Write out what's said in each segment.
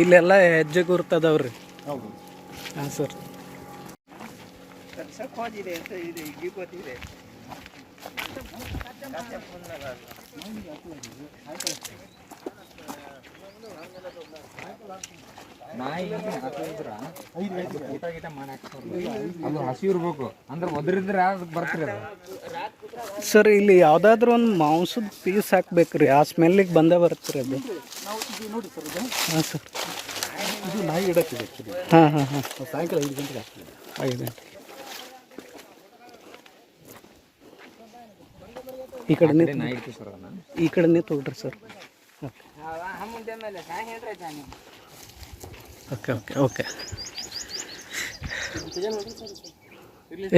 ಇಲ್ಲೆಲ್ಲ ಹೆಜ್ಜೆ ಗುರ್ತದವ್ರಿ. ಹೌದು. ಹಾಂ ಸರ್. ನಾಯಿ ಹಾಕಿದ್ರ? ಊಟ ಗೀಟ ಮಾಡಿ ಅದು ಹಸಿ ಇರ್ಬೇಕು. ಅಂದ್ರೆ ಒದರಿದ್ರೆ ಅದಕ್ಕೆ ಬರ್ತೀರಿ ಸರ್ ಇಲ್ಲಿ ಯಾವುದಾದ್ರೂ ಒಂದು ಮಾಂಸದ ಪೀಸ್ ಹಾಕ್ಬೇಕ್ರಿ. ಆ ಸ್ಮೆಲ್ಲಿಗೆ ಬಂದೇ ಬರ್ತೀರಿ ಅದು. ನಾವು ಇದು ನೋಡಿ ಸರ್ ಇದು. ಹಾಂ ಸರ್. ಇದು ನಾಯಿ. ಹಾಂ ಹಾಂ ಹಾಂ. ನಾವು ಸಾಯಂಕಾಲ ಐದು ಗಂಟೆಗೆ ಹಾಕ್ತೀವಿ. ಐದು ಗಂಟೆ. ಈ ಕಡೆ ನಿಂತು ನಾಯಿ ಇಡ್ತೀವಿ ಸರ್ ಅದನ್ನ. ಈ ಕಡೆ ತೊಗೊಳ್ರಿ sir. Okay okay okay okay.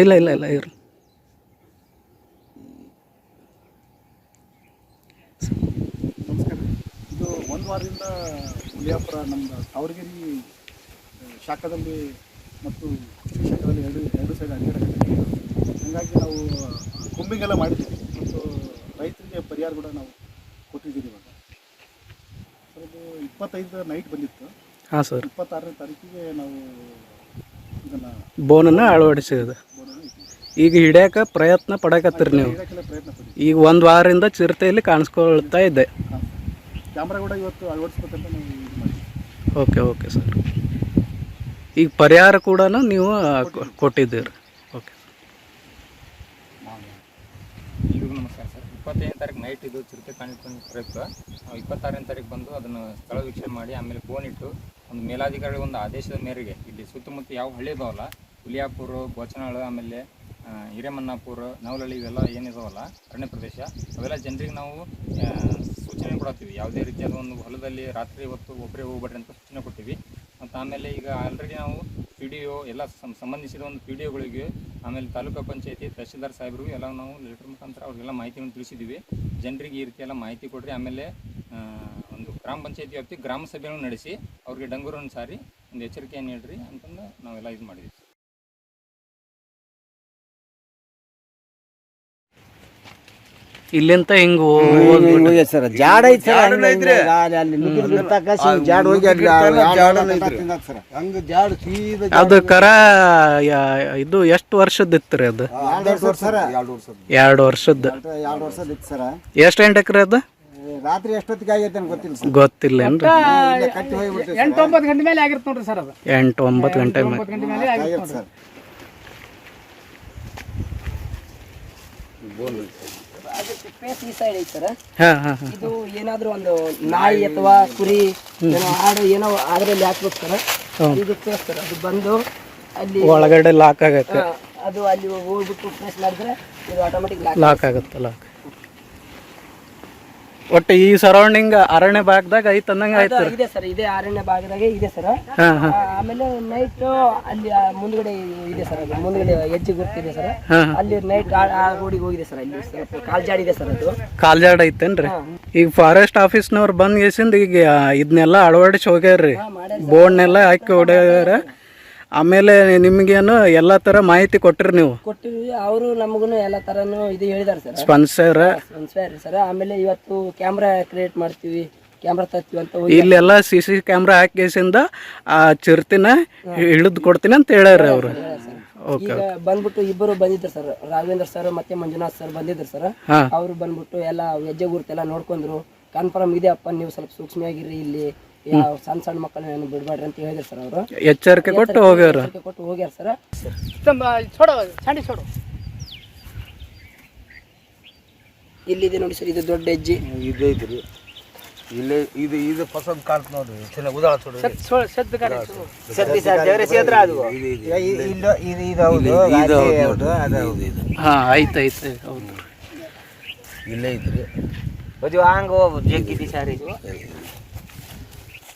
ಇಲ್ಲ ಇಲ್ಲ ಇಲ್ಲ ಇವರು ನಮಸ್ಕಾರ. ಇದು ಒಂದು ವಾರದಿಂದ ಉಳಿಯಾಪುರ ನಮ್ಮ ತಾವರಗಿರಿ ಶಾಖದಲ್ಲಿ ಮತ್ತು ಶಾಖದಲ್ಲಿ ಎರಡು ಎರಡು ಸೈಡ್ ಅಡ್ಡಾಡಕ್ಕೆ ಹಾಗಾಗಿ ನಾವು ಕುಂಬಿಂಗ್ ಎಲ್ಲ ಮಾಡಿದ್ದೀವಿ ಮತ್ತು ರೈತರಿಗೆ ಪರಿಹಾರ ಕೂಡ ನಾವು ಕೊಟ್ಟಿದ್ದೀವಿ ಇವಾಗ. ಇದು ಇಪ್ಪತ್ತೈದು ನೈಟ್ ಬಂದಿತ್ತು. ಹಾಂ ಸರ್. ಇಪ್ಪತ್ತಾರನೇ ತಾರೀಕಿಗೆ ನಾವು ಇದನ್ನು ಬೋನನ್ನು ಅಳವಡಿಸಿದೆ ಈಗ ಹಿಡಿಯೋಕೆ ಪ್ರಯತ್ನ ಪಡಕತ್ತೀರಿ ನೀವು. ಹಿಡಿಯೋಕ್ಕೆಲ್ಲ ಪ್ರಯತ್ನ ಈಗ ಒಂದು ವಾರದಿಂದ ಚಿರತೆಯಲ್ಲಿ ಕಾಣಿಸ್ಕೊಳ್ತಾ ಇದ್ದೆ ಕ್ಯಾಮ್ರಾ ಕೂಡ ಇವತ್ತು ಅಳವಡಿಸ್ಬೇಕಂತ ನಾವು ಇದು ಮಾಡಿದ್ವಿ ಓಕೆ ಓಕೆ ಸರ್. ಈಗ ಪರಿಹಾರ ಕೂಡ ನೀವು ಕೊ- ಕೊಟ್ಟಿದ್ದೀರಿ. ಓಕೆ. ಎಲ್ರಿಗೂ ನಮಸ್ಕಾರ ಸರ್. ಇಪ್ಪತ್ತೈದನೇ ತಾರೀಕು ನೈಟ್ ಇದು ಚಿರತೆ ಕಾಣಿಸ್ಕೊಂಡು ಪ್ರಯುಕ್ತ ನಾವು ಇಪ್ಪತ್ತಾರನೇ ತಾರೀಕು ಬಂದು ಅದನ್ನು ಸ್ಥಳ ವೀಕ್ಷಣೆ ಮಾಡಿ ಆಮೇಲೆ ಫೋನ್ ಇಟ್ಟು ಒಂದು ಮೇಲಾಧಿಕಾರಿಗಳ ಒಂದು ಆದೇಶದ ಮೇರೆಗೆ ಇಲ್ಲಿ ಸುತ್ತಮುತ್ತ ಯಾವ ಹಳ್ಳಿ ಇದಾವಲ್ಲ, ಹುಲಿಯಾಪುರ ಗೋಚನಾಳು ಆಮೇಲೆ ಹಿರೇಮನ್ನಾಪುರ, ನವಲಳ್ಳಿ ಇವೆಲ್ಲ ಏನಿದಾವಲ್ಲ, ಅರಣ್ಯ ಪ್ರದೇಶ, ಅವೆಲ್ಲ ಜನರಿಗೆ ನಾವು ಸೂಚನೆ ಕೊಡತ್ತೀವಿ. ಯಾವುದೇ ರೀತಿಯಾದ ಒಂದು ಹೊಲದಲ್ಲಿ ರಾತ್ರಿ ಹೊತ್ತು ಒಬ್ಬರೇ ಹೋಗ್ಬೇಡ್ರಿ ಅಂತ ಸೂಚನೆ ಕೊಟ್ಟಿವಿ ಮತ್ತು ಆಮೇಲೆ ಈಗ ಆಲ್ರೆಡಿ ನಾವು ಪಿ ಡಿ ಒ ಎಲ್ಲ ಸಂಬಂಧಿಸಿದ ಒಂದು ಪಿ ಡಿ ಒಗಳಿಗೆ ಆಮೇಲೆ ತಾಲೂಕು ಪಂಚಾಯತಿ ತಹಶೀಲ್ದಾರ್ ಸಾಹೇಬ್ರಿಗೂ ಎಲ್ಲ ನಾವು ಲೆಟರ್ ಮುಖಾಂತರ ಅವ್ರಿಗೆಲ್ಲ ಮಾಹಿತಿಯನ್ನು ತಿಳಿಸಿದ್ದೀವಿ. ಜನರಿಗೆ ಈ ರೀತಿಯೆಲ್ಲ ಮಾಹಿತಿ ಕೊಡ್ರಿ. ಆಮೇಲೆ ಗ್ರಾಮ ಪಂಚಾಯತಿ ವ್ಯಾಪ್ತಿ ಗ್ರಾಮ ಸಭೆಯನ್ನು ನಡೆಸಿ ಅವ್ರಿಗೆ ಡಂಗೂರನ್ನು ಸಾರಿ ಒಂದು ಎಚ್ಚರಿಕೆಯನ್ನು ನೀಡ್ರಿ ಅಂತಂದು ನಾವೆಲ್ಲ ಇದು ಮಾಡಿದ್ವಿ ಇಲ್ಲಿಂತ ಹಿಂಗ ಸರ್ ಜಾಡ ಐತಿ ಸರ್ ಹಂಗ ಅಲ್ಲಿ ಅಲ್ಲಿ ನುಗ್ಗಿದ್ ಬಿಡ್ತಾಕ ಸಿ- ಜಾಡ ಹೋಗಿ ಅಲ್ಲಿ ಸರ್. ಹಂಗ ಜಾಡ ಸೀದಾ ಅದು ಕರ ಯಾ- ಇದು ಎಷ್ಟು ವರ್ಷದ ರೀ ಅದು? ಎರಡು ವರ್ಷ ಸರ್. ಎರಡು ವರ್ಷ ಎರಡು ವರ್ಷದ್ದು. ಎರಡು ವರ್ಷದ ಇತ್ತು ಸರ್. ಎಷ್ಟು ಎಕರೆ ಅದು? ರಾತ್ರಿ ಎಷ್ಟೊತ್ತಿಗೆ ಆಗೈತೆ ಅಂತ ಗೊತ್ತಿಲ್ಲ ಸರ್. ಗೊತ್ತಿಲ್ಲೇನ್ರಿ ಇಲ್ಲೇ ಕಟ್ಟಿ ಹೋಗ್ಬಿಡ್ತೀವಿ ಎಂಟು ಒಂಬತ್ತು ಗಂಟೆ ಮೇಲೆ ಆಗಿರುತ್ತೆ ನೋಡ್ರಿ ಸರ್ ಅದು. ಎಂಟು ಒಂಬತ್ತು ಗಂಟೆ ಮೇಲೆ. ಒಂಬತ್ತು ಗಂಟೆ ಮೇಲೆ ಆಗಿರುತ್ತೆ ಆಗಿರುತ್ತೆ ಸರ್ ಸ್ಪೇಸ್ ಈ ಸೈಡ್ ಐತಿ ಸರ್ ಹಾಂ ಹಾಂ ಹಾಂ. ಇದು ಏನಾದ್ರೂ ಒಂದು ನಾಯಿ ಅಥವಾ ಕುರಿ ಏನೋ ಆಡು ಏನೋ ಅದ್ರಲ್ಲಿ ಹಾಕ್ಬೇಕು ಸರ್. ಇದು ಪ್ಲೇಸ್ ಸರ್. ಅದು ಬಂದು ಅಲ್ಲಿ ಒಳಗಡೆ ಲಾಕ್ ಆಗತ್ತೆ. ಆ, ಅದು ಅಲ್ಲಿ ಹೋಗ್ಬಿಟ್ಟು ಪ್ರೆಸ್ ಮಾಡಿದ್ರೆ ಇದು ಆಟೋಮೆಟಿಕ್ ಲಾಕ್ ಲಾಕ್ ಆಗುತ್ತೆ ಲಾಕ್ ಒಟ್ಟು ಈ ಸರೌಂಡಿಂಗ್ ಅರಣ್ಯ ಭಾಗದಾಗ ಐತ್ ಅಂದಂಗ ಆಯ್ತು ಇದೆ ಸರ್ ಇದೇ ಅರಣ್ಯ ಭಾಗದಾಗ ಇದೆ ಸರ್ ಹಾಂ ಹಾಂ. ಆಮೇಲೆ ನೈಟ್ ಅಲ್ಲಿ ಆ ಮುಂದ್ಗಡೆ ಇದೆ ಸರ್ ಅದು. ಮುಂದ್ಗಡೆ ಹೆಜ್ಜೆ ಗುರ್ತಿದೆ ಸರ್ ಹಾಂ ಅಲ್ಲಿ ನೈಟ್ ಆ ರೋಡಿಗೆ ಹೋಗಿದೆ ಸರ್ ಅಲ್ಲಿ. ಸ್ವಲ್ಪ ಕಾಲ್ಜಾಡಿದೆ ಸರ್ ಅದು. ಕಾಲ್ಜಾಡ್ ಐತೇನ್ರಿ? ಈಗ ಫಾರೆಸ್ಟ್ ಆಫೀಸ್ನವ್ರು ಬಂದ್ ಗೆಸಿಂದ ಈಗ ಇದನ್ನೆಲ್ಲ ಅಳವಡಿಸಿ ಹೋಗ್ಯಾರ್ರಿ. ಬೋರ್ಡ್ನೆಲ್ಲ ಹಾಕಿ ಹೊಡ್ಯಾರ. ಆಮೇಲೆ ನಿಮ್ಗೇನು ಎಲ್ಲ ಥರ ಮಾಹಿತಿ ಕೊಟ್ಟರು ನೀವು? ಕೊಟ್ಟಿದ್ವಿ ಅವರು ನಮಗೂ ಎಲ್ಲ ತರನು ಇದು ಹೇಳಿದಾರೆ ಸರ್. ಸ್ಪನ್ಸರ್ ಸ್ಪನ್ಸರ್ ಸರ್. ಆಮೇಲೆ ಇವತ್ತು ಕ್ಯಾಮ್ರಾ ಕ್ರಿಯೇಟ್ ಮಾಡ್ತೀವಿ. ಕ್ಯಾಮ್ರಾ ತರ್ತೀವಿ ಅಂತ ಹೋಗಿ. ಇಲ್ಲೆಲ್ಲ ಸಿ ಸಿ ಕ್ಯಾಮ್ರಾ ಹಾಕಿಸಿಂದ ಆ ಚಿರ್ತಿನ ಹಿಡಿದು ಕೊಡ್ತೀನಿ ಅಂತ ಹೇಳ್ಯಾರ ಅವರು. ಈಗ ಬಂದ್ಬಿಟ್ಟು ಇಬ್ಬರು ಬಂದಿದ್ರು ಸರ್. ರಾಘವೇಂದ್ರ ಸರ್ ಮತ್ತೆ ಮಂಜುನಾಥ್ ಸರ್ ಬಂದಿದ್ರು ಸರ್. ಅವರು ಬಂದ್ಬಿಟ್ಟು ಎಲ್ಲ ಹೆಜ್ಜೆ ಗುರುತೆಲ್ಲ ನೋಡ್ಕೊಂಡ್ರು. ಕನ್ಫರ್ಮ್ ಇದೆ ಅಪ್ಪ ನೀವು ಸ್ವಲ್ಪ ಸೂಕ್ಷ್ಮವಾಗಿರಿ ಇಲ್ಲಿ. ಯಾವ ಸಣ್ಣ ಸಣ್ಣ ಮಕ್ಕಳನ್ನ ಏನು ಬಿಡ್ಬೇಡ್ರಿ ಅಂತ ಹೇಳಿದ್ರು ಸರ್ ಅವರು. ಎಚ್ಚರಿಕೆ ಕೊಟ್ಟು ಹೋಗ್ಯಾರ ಕೊಟ್ಟು ಹೋಗ್ಯಾರ ಸರ್. ಇಲ್ಲಿದೆ ನೋಡಿ ಸರ್ ಇದು ದೊಡ್ಡ ಹೆಜ್ಜೆ. ಇದು ಐತ್ರಿ ಇಲ್ಲೇ ಇದು ಇದು ಪಸಂದ್ ಕಾಣ್ತ ನೋಡ್ರಿ. ಚೆನ್ನಾಗಿ ಉದಾಳ ನೋಡ್ರಿ ಸತ್ತಿ ಸರ್ ದೇವರ ಸೇದ್ರ ಅದು ಇದು ಇದು ಇದು. ಹೌದು ಇದು ಹೌದು ಅದು ಹೌದು ಇದು. ಹಾಂ ಆಯ್ತು ಆಯ್ತು ಹೌದು. ಇಲ್ಲೇ ಐತ್ರಿ ಅದು ಹೋಗ್ಬೋದು ಜಗ್ಗಿದ್ದಿ ಸರ್ ಇದು